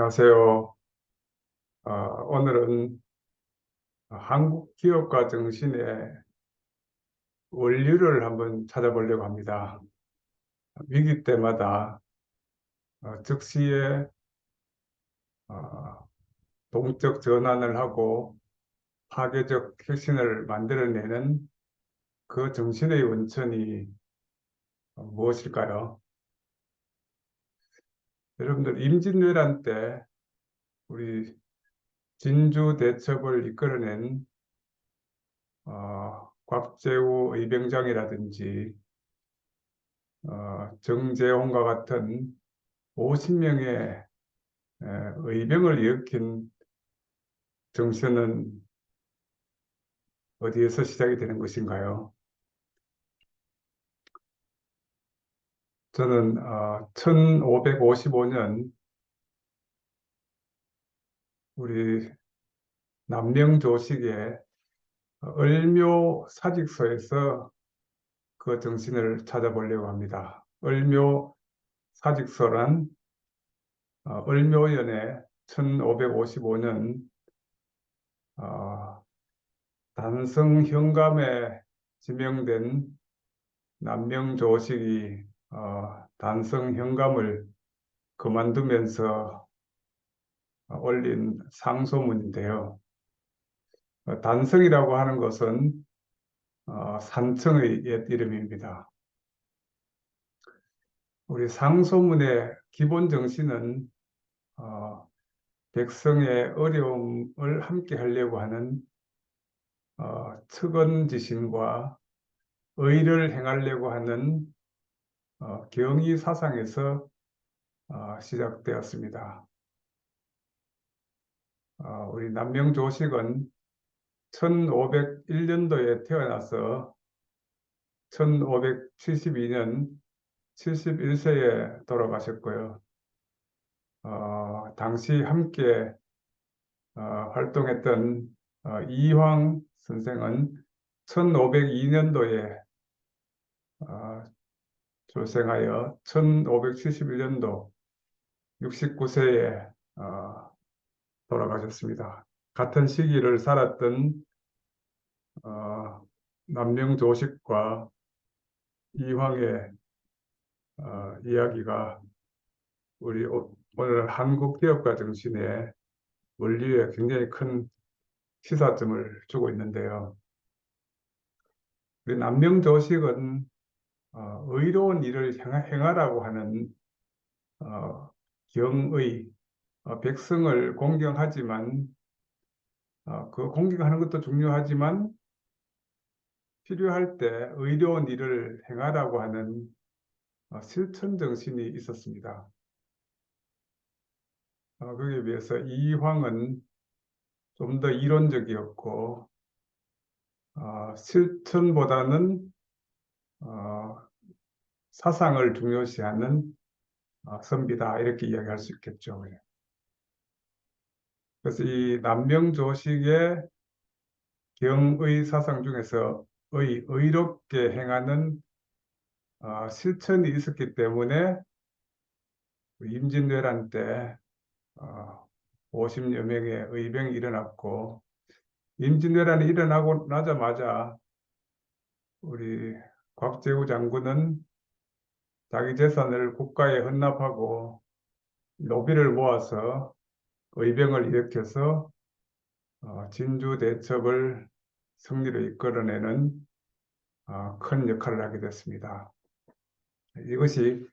안녕하세요. 어, 오늘은 한국 기업가 정신의 원리를 한번 찾아보려고 합니다. 위기 때마다 어, 즉시에 어, 동적 전환을 하고 파괴적 혁신을 만들어내는 그 정신의 원천이 어, 무엇일까요? 여러분들 임진왜란 때 우리 진주 대첩을 이끌어낸 어, 곽재우 의병장이라든지 어, 정재홍과 같은 50명의 의병을 일으킨 정신은 어디에서 시작이 되는 것인가요? 저는 어, 1555년 우리 남명조식의 을묘 사직서에서 그 정신을 찾아보려고 합니다. 을묘 사직서란 어, 을묘연에 1555년 어, 단성 현감에 지명된 남명조식이 어, 단성 현감을 그만두면서 올린 상소문인데요. 어, 단성이라고 하는 것은 어, 산청의 옛 이름입니다. 우리 상소문의 기본 정신은 어, 백성의 어려움을 함께 하려고 하는 어, 측은지심과 의를 행하려고 하는 어, 경의 사상에서 어, 시작되었습니다. 어, 우리 남명조식은 1501년도에 태어나서 1572년 71세에 돌아가셨고요. 어, 당시 함께 어, 활동했던 어, 이황 선생은 1502년도에 어, 출생하여 1571년도 69세에 어, 돌아가셨습니다. 같은 시기를 살았던 어, 남명조식과 이황의 어, 이야기가 우리 오늘 한국 기업가 정신의 원리에 굉장히 큰 시사점을 주고 있는데요. 우리 남명조식은 어, 의로운 일을 행하라고 하는 어, 경의, 어, 백성을 공경하지만 어, 그 공경하는 것도 중요하지만 필요할 때 의로운 일을 행하라고 하는 어, 실천 정신이 있었습니다. 어, 거기에 비해서 이황은 좀 더 이론적이었고 어, 실천보다는 어, 사상을 중요시하는 어, 선비다 이렇게 이야기할 수 있겠죠. 예. 그래서 이 남명조식의 경의 사상 중에서 의, 의롭게 행하는 어, 실천이 있었기 때문에 임진왜란 때 어, 50여 명의 의병이 일어났고 임진왜란이 일어나고 나자마자 우리 곽재우 장군은 자기 재산을 국가에 헌납하고 노비를 모아서 의병을 일으켜서 어, 진주 대첩을 승리로 이끌어내는 어, 큰 역할을 하게 됐습니다. 이것이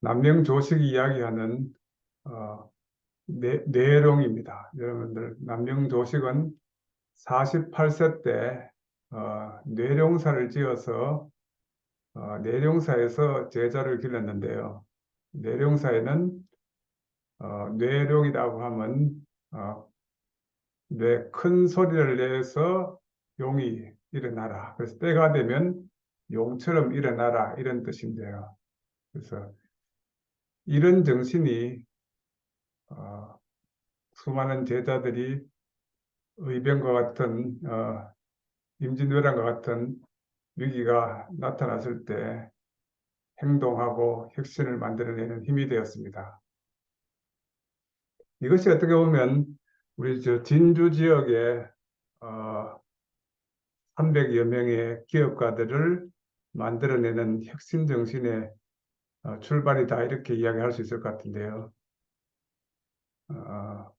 남명 조식이 이야기하는 어, 내, 내용입니다. 여러분들 남명 조식은 48세 때 어, 뇌룡사를 지어서 어, 내룡사에서 제자를 길렀는데요. 내룡사에는 어, 뇌룡이라고 하면 어, 뇌큰 소리를 내서 용이 일어나라. 그래서 때가 되면 용처럼 일어나라 이런 뜻인데요. 그래서 이런 정신이 어, 수많은 제자들이 의병과 같은 어, 임진왜란과 같은 위기가 나타났을 때 행동하고 혁신을 만들어내는 힘이 되었습니다. 이것이 어떻게 보면 우리 저 진주 지역의 어, 300여 명의 기업가들을 만들어내는 혁신 정신의 어, 출발이다 이렇게 이야기할 수 있을 것 같은데요. 어,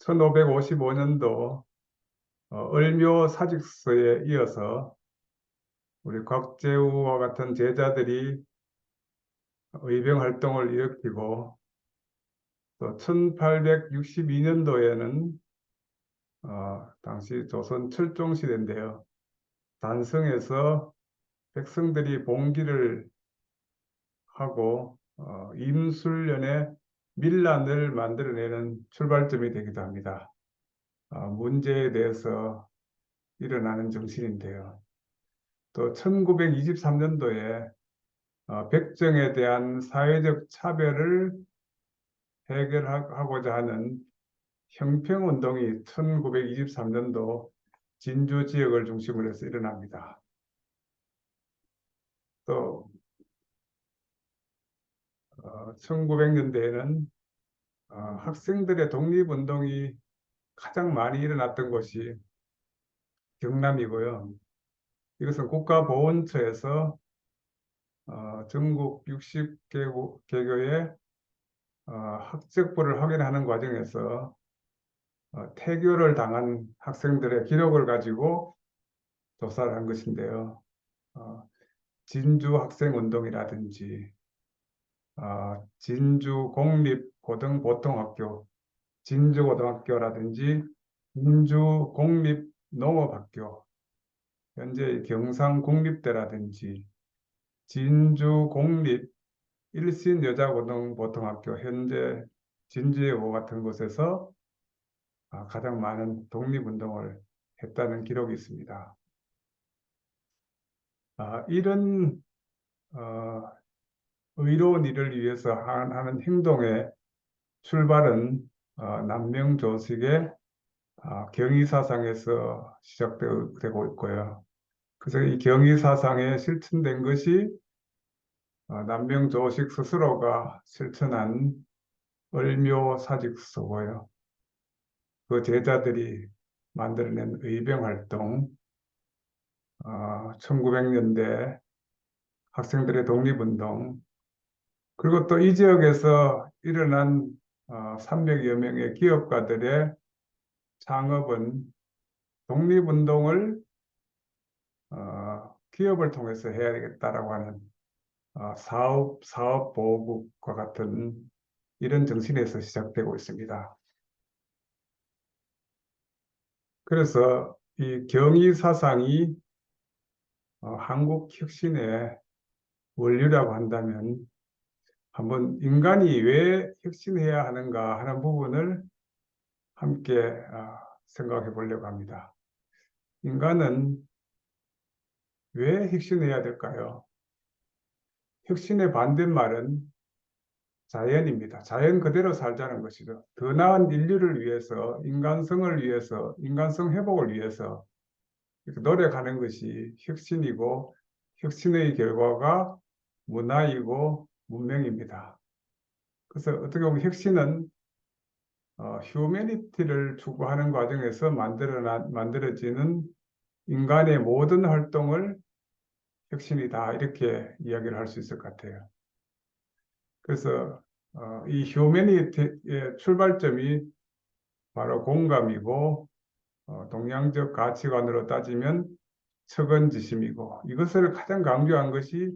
1555년도 어, 을묘 사직서에 이어서 우리 곽재우와 같은 제자들이 의병 활동을 일으키고 또 1862년도에는 어, 당시 조선 철종 시대인데요. 단성에서 백성들이 봉기를 하고 어, 임술련의 밀란을 만들어내는 출발점이 되기도 합니다. 어, 문제에 대해서 일어나는 정신인데요. 또 1923년도에 어, 백정에 대한 사회적 차별을 해결하고자 하는 형평운동이 1923년도 진주 지역을 중심으로 해서 일어납니다. 또 어, 1900년대에는 어, 학생들의 독립운동이 가장 많이 일어났던 곳이 경남이고요. 이것은 국가보훈처에서 어, 전국 60개교의 어, 학적부를 확인하는 과정에서 어, 태교를 당한 학생들의 기록을 가지고 조사를 한 것인데요. 어, 진주 학생 운동이라든지 어, 진주 공립 고등 보통학교, 진주 고등학교라든지 진주 공립 농업학교, 현재 경상국립대라든지 진주 공립 일신여자고등보통학교 현재 진주예고 같은 곳에서 아, 가장 많은 독립운동을 했다는 기록이 있습니다. 아, 이런 어, 의로운 일을 위해서 하는 행동의 출발은 어, 남명조식의 아, 경의사상에서 시작되고 있고요. 그래서 이 경의사상에 실천된 것이 어, 남명조식 스스로가 실천한 을묘 사직서고요. 그 제자들이 만들어낸 의병활동, 어, 1900년대 학생들의 독립운동, 그리고 또 이 지역에서 일어난 어, 300여 명의 기업가들의 창업은 독립운동을 어, 기업을 통해서 해야 되겠다라고 하는 어, 사업, 사업보호국과 같은 이런 정신에서 시작되고 있습니다. 그래서 이 경의 사상이 어, 한국 혁신의 원리라고 한다면 한번 인간이 왜 혁신해야 하는가 하는 부분을 함께 어, 생각해 보려고 합니다. 인간은 왜 혁신해야 될까요? 혁신의 반대말은 자연입니다. 자연 그대로 살자는 것이죠. 더 나은 인류를 위해서, 인간성을 위해서, 인간성 회복을 위해서 노력하는 것이 혁신이고 혁신의 결과가 문화이고 문명입니다. 그래서 어떻게 보면 혁신은 어, 휴메니티를 추구하는 과정에서 만들어 만들어지는 인간의 모든 활동을 혁신이다 이렇게 이야기를 할 수 있을 것 같아요. 그래서 어, 이 휴메니티의 출발점이 바로 공감이고 어, 동양적 가치관으로 따지면 척은지심이고 이것을 가장 강조한 것이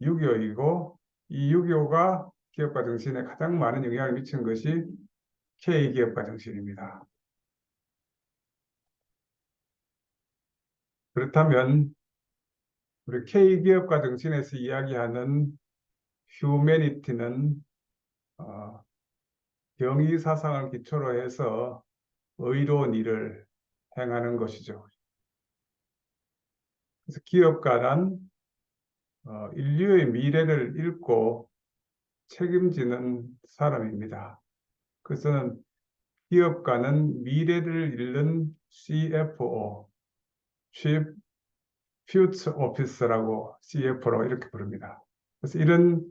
유교이고 이 유교가 기업가 정신에 가장 많은 영향을 미친 것이 K기업가 정신입니다. 그렇다면 우리 K기업가 정신에서 이야기하는 휴메니티는 어, 경의 사상을 기초로 해서 의로운 일을 행하는 것이죠. 그래서 기업가란 어, 인류의 미래를 읽고 책임지는 사람입니다. 그래서 기업가는 미래를 읽는 CFO, Chief Future Officer라고 CFO라고 이렇게 부릅니다. 그래서 이런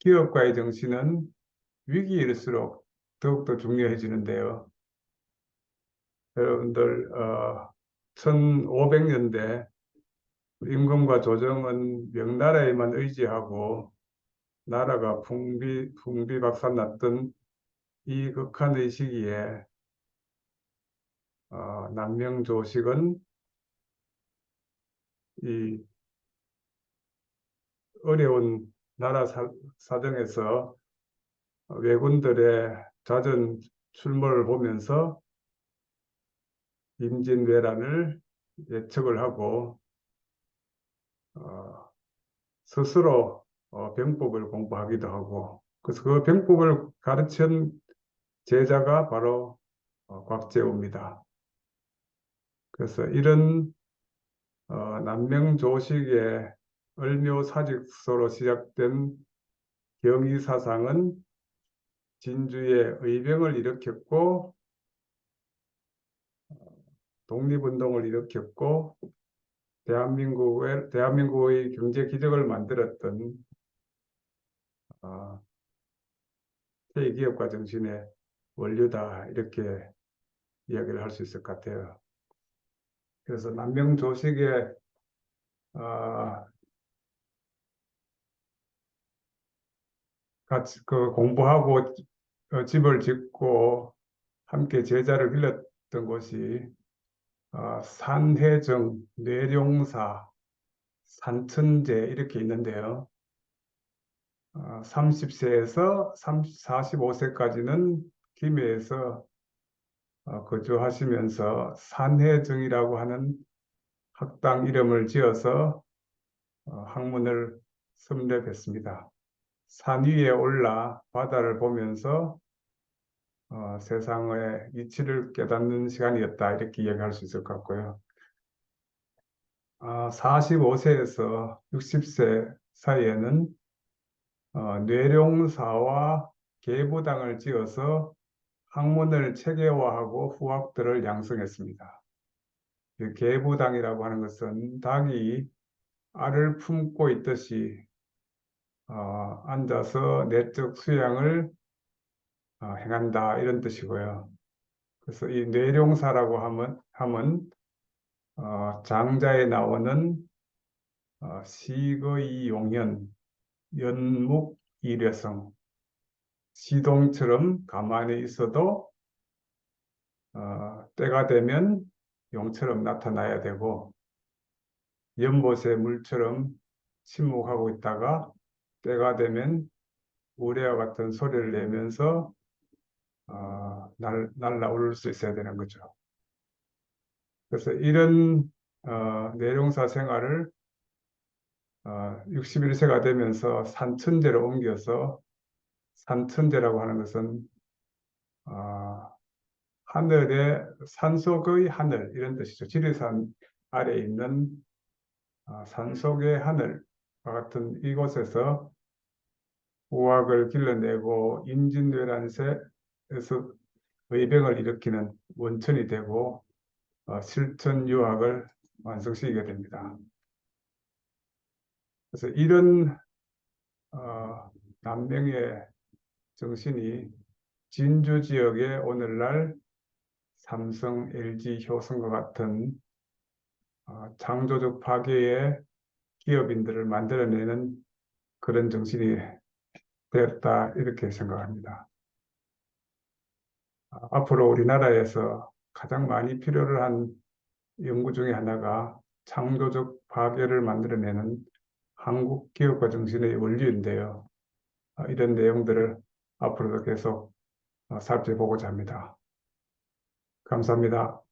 기업가의 정신은 위기일수록 더욱더 중요해지는데요. 여러분들 어, 1500년대 임금과 조정은 명나라에만 의지하고 나라가 풍비, 풍비박산 났던 이 극한의 시기에 어, 남명조식은 이 어려운 나라 사, 사정에서 왜군들의 잦은 출몰을 보면서 임진왜란을 예측을 하고 어, 스스로 어, 병법을 공부하기도 하고 그래서 그 병법을 가르친 제자가 바로 어, 곽재우입니다. 그래서 이런 어, 남명조식의 을묘사직서로 시작된 경의사상은 진주의 의병을 일으켰고 독립운동을 일으켰고 대한민국의 대한민국의 경제 기적을 만들었던 어, 대기업가 정신의 원류다 이렇게 이야기를 할 수 있을 것 같아요. 그래서 남명 조식의 어, 같이 그 공부하고 어, 집을 짓고 함께 제자를 길렀던 곳이 어, 산해정, 뇌룡사, 산천제 이렇게 있는데요. 어, 30세에서 30, 45세까지는 김해에서 어, 거주하시면서 산해정이라고 하는 학당 이름을 지어서 어, 학문을 섭렵했습니다. 산 위에 올라 바다를 보면서 어, 세상의 이치를 깨닫는 시간이었다 이렇게 이야기할 수 있을 것 같고요. 어, 45세에서 60세 사이에는 어, 뇌룡사와 계부당을 지어서 학문을 체계화하고 후학들을 양성했습니다. 그 계부당이라고 하는 것은 닭이 알을 품고 있듯이 어, 앉아서 내적 수양을 어, 행한다 이런 뜻이고요. 그래서 이 뇌룡사라고 하면, 하면 어, 장자에 나오는 어, 시거이 용연, 연묵 일회성, 시동처럼 가만히 있어도 어, 때가 되면 용처럼 나타나야 되고 연못의 물처럼 침묵하고 있다가 때가 되면 우레와 같은 소리를 내면서 어, 날, 날라올 수 있어야 되는 거죠. 그래서 이런 어, 내용사 생활을 어, 61세가 되면서 산천제로 옮겨서 산천제라고 하는 것은 어, 하늘의 산속의 하늘 이런 뜻이죠. 지리산 아래에 있는 어, 산속의 하늘과 같은 이곳에서 우학을 길러내고 임진왜란세에서 의병을 일으키는 원천이 되고 어, 실천 유학을 완성시키게 됩니다. 그래서 이런 어, 남명의 정신이 진주 지역의 오늘날 삼성, LG, 효성과 같은 어, 창조적 파괴의 기업인들을 만들어내는 그런 정신이 되었다 이렇게 생각합니다. 아, 앞으로 우리나라에서 가장 많이 필요로 한 연구 중에 하나가 창조적 파괴를 만들어내는 한국 기업가 정신의 원리인데요. 아, 이런 내용들을 앞으로도 계속 어, 살펴보고자 합니다. 감사합니다.